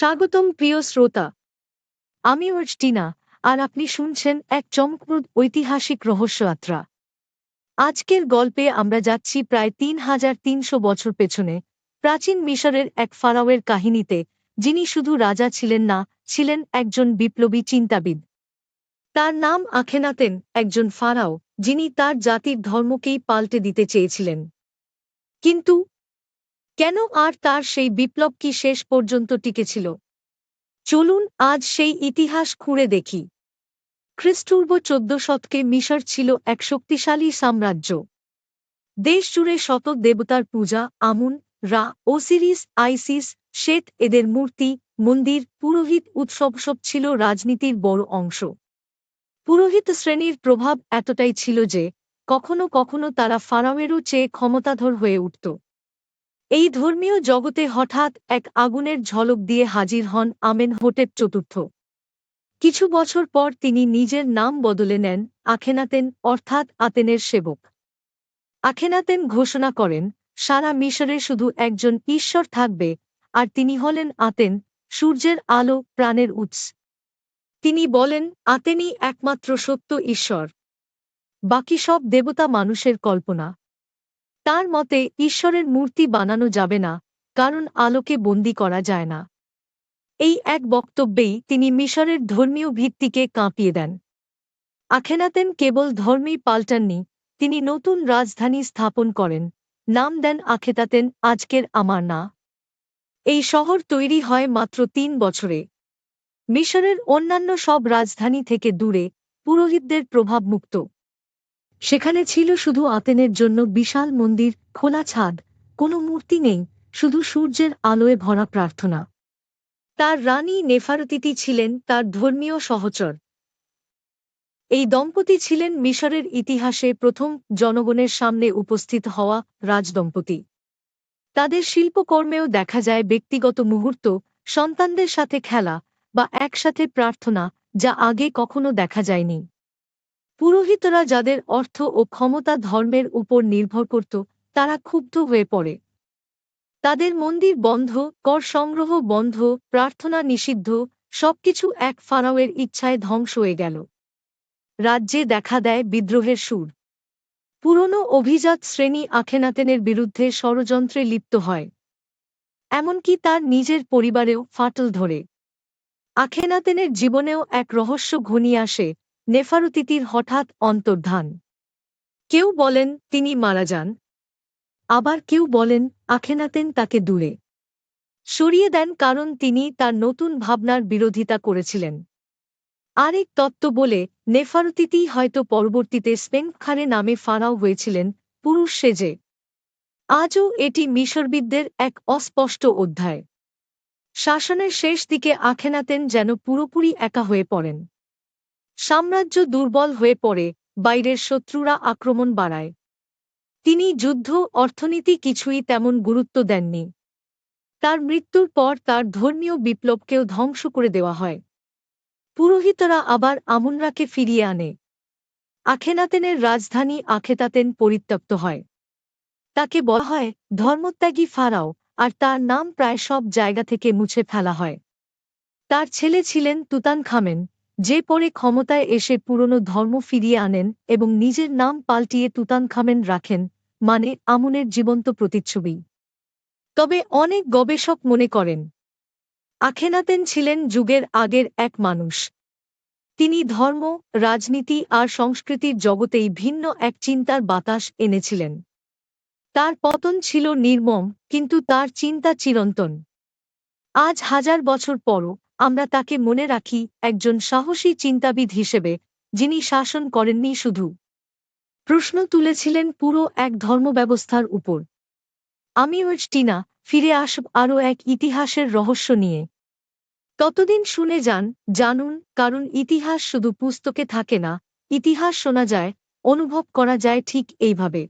স্বাগতম প্রিয় শ্রোতা। আমি অর্জটিনা আর আপনি শুনছেন এক চমকপ্রদ ঐতিহাসিক রহস্যযাত্রা। আজকের গল্পে আমরা যাচ্ছি প্রায় তিন হাজার তিনশো বছর পেছনে, প্রাচীন মিশরের এক ফারাওয়ের কাহিনীতে, যিনি শুধু রাজা ছিলেন না, ছিলেন একজন বিপ্লবী চিন্তাবিদ। তার নাম আখেনাতেন একজন ফারাও, যিনি তার জাতির ধর্মকেই পাল্টে দিতে চেয়েছিলেন। কিন্তু কেন আর তার সেই বিপ্লব কি শেষ পর্যন্ত টিকেছিল? চলুন আজ সেই ইতিহাস খুঁড়ে দেখি। খ্রিস্টপূর্ব চোদ্দ শতকে মিশর ছিল এক শক্তিশালী সাম্রাজ্য। দেশ জুড়ে শত দেবতার পূজা, আমুন, রা ওসিরিস আইসিস শ্বেত এদের মূর্তি, মন্দির, পুরোহিত উৎসব সব ছিল রাজনীতির বড় অংশ। পুরোহিত শ্রেণির প্রভাব এতটাই ছিল যে, কখনো কখনো তারা ফারাওয়েরও চেয়ে ক্ষমতাধর হয়ে উঠত। এই ধর্মীয় জগতে হঠাৎ এক আগুনের ঝলক দিয়ে হাজির হন আমেন হোটেপ চতুর্থ। কিছু বছর পর তিনি নিজের নাম বদলে নেন আখেনাতেন, অর্থাৎ আতেনের সেবক। আখেনাতেন ঘোষণা করেন, সারা মিশরে শুধু একজন ঈশ্বর থাকবে, আর তিনি হলেন আতেন, সূর্যের আলো, প্রাণের উৎস। তিনি বলেন, আতেনই একমাত্র সত্য ঈশ্বর। বাকি সব দেবতা মানুষের কল্পনা। তার মতে, ঈশ্বরের মূর্তি বানানো যাবে না, কারণ আলোকে বন্দি করা যায় না। এই এক বক্তব্যেই তিনি মিশরের ধর্মীয় ভিত্তিকে কাঁপিয়ে দেন। আখেনাতেন কেবল ধর্মেই পাল্টাননি, তিনি নতুন রাজধানী স্থাপন করেন। নাম দেন আখেতাতেন, আজকের আমার না। এই শহর তৈরি হয় মাত্র তিন বছরে। মিশরের অন্যান্য সব রাজধানী থেকে দূরে পুরোহিতদের প্রভাবমুক্ত। সেখানে ছিল শুধু আতেনের জন্য বিশাল মন্দির, খোলা ছাদ, কোনো মূর্তি নেই, শুধু সূর্যের আলোয় ভরা প্রার্থনা। তার রানী নেফারতিতি ছিলেন তার ধর্মীয় সহচর। এই দম্পতি ছিলেন মিশরের ইতিহাসে প্রথম জনগণের সামনে উপস্থিত হওয়া রাজদম্পতি। তাদের শিল্পকর্মেও দেখা যায় ব্যক্তিগত মুহূর্ত, সন্তানদের সাথে খেলা বা একসাথে প্রার্থনা যা আগে কখনো দেখা যায়নি। পুরোহিতরা যাদের অর্থ ও ক্ষমতা ধর্মের উপর নির্ভর করত, তারা ক্ষুব্ধ হয়ে পড়ে। তাদের মন্দির বন্ধ, কর সংগ্রহ বন্ধ, প্রার্থনা নিষিদ্ধ, সবকিছু এক ফারাওয়ের ইচ্ছায় ধ্বংস হয়ে গেল। রাজ্যে দেখা দেয় বিদ্রোহের সুর। পুরনো অভিজাত শ্রেণি আখেনাতেনের বিরুদ্ধে ষড়যন্ত্রে লিপ্ত হয়। এমনকি তার নিজের পরিবারেও ফাটল ধরে। আখেনাতেনের জীবনেও এক রহস্য ঘনিয়ে আসে নেফারুতিতির হঠাৎ অন্তর্ধান। কেউ বলেন, তিনি মারা যান। আবার কেউ বলেন, আখেনাতেন তাকে দূরে। সরিয়ে দেন কারণ তিনি তার নতুন ভাবনার বিরোধিতা করেছিলেন। আরেক তত্ত্ব বলে, নেফারুতিতি হয়তো পরবর্তীতে স্পেনখারে নামে ফাঁড়াও হয়েছিলেন, পুরুষ সেজে আজও এটি মিশরবিদদের এক অস্পষ্ট অধ্যায়। শাসনের শেষ দিকে আখেনাতেন যেন পুরোপুরি একা হয়ে পড়েন। সাম্রাজ্য দুর্বল হয়ে পড়ে, বাইরের শত্রুরা আক্রমণ বাড়ায়। তিনি যুদ্ধ, অর্থনীতি কিছুই তেমন গুরুত্ব দেননি। তার মৃত্যুর পর তার ধর্মীয় বিপ্লবকেও ধ্বংস করে দেওয়া হয়। পুরোহিতরা আবার আমুনরাকে ফিরিয়ে আনে। আখেনাতেনের রাজধানী আখেতাতেন পরিত্যক্ত হয়। তাকে বলা হয় ধর্মত্যাগী ফারাও, আর তার নাম প্রায় সব জায়গা থেকে মুছে ফেলা হয়। তার ছেলে ছিলেন তুতান খামেন যে পরে ক্ষমতায় এসে পুরনো ধর্ম ফিরিয়ে আনেন এবং নিজের নাম পাল্টিয়ে তুতানখামেন রাখেন মানে আমুনের জীবন্ত প্রতিচ্ছবি। তবে অনেক গবেষক মনে করেন, আখেনাতেন ছিলেন যুগের আগের এক মানুষ। তিনি ধর্ম, রাজনীতি আর সংস্কৃতির জগতেই ভিন্ন এক চিন্তার বাতাস এনেছিলেন। তার পতন ছিল নির্মম, কিন্তু তার চিন্তা চিরন্তন। আজ হাজার বছর পরও আমরা তাকে মনে রাখি একজন সাহসী চিন্তাবিদ হিসেবে, যিনি শাসন করেননি শুধু। প্রশ্ন তুলেছিলেন পুরো এক ধর্মব্যবস্থার উপর। আমি টিনা, ফিরে আসব আরও এক ইতিহাসের রহস্য নিয়ে। ততদিন শুনে যান, জানুন, কারণ ইতিহাস শুধু পুস্তকে থাকে না, ইতিহাস শোনা যায়, অনুভব করা যায় ঠিক এইভাবে।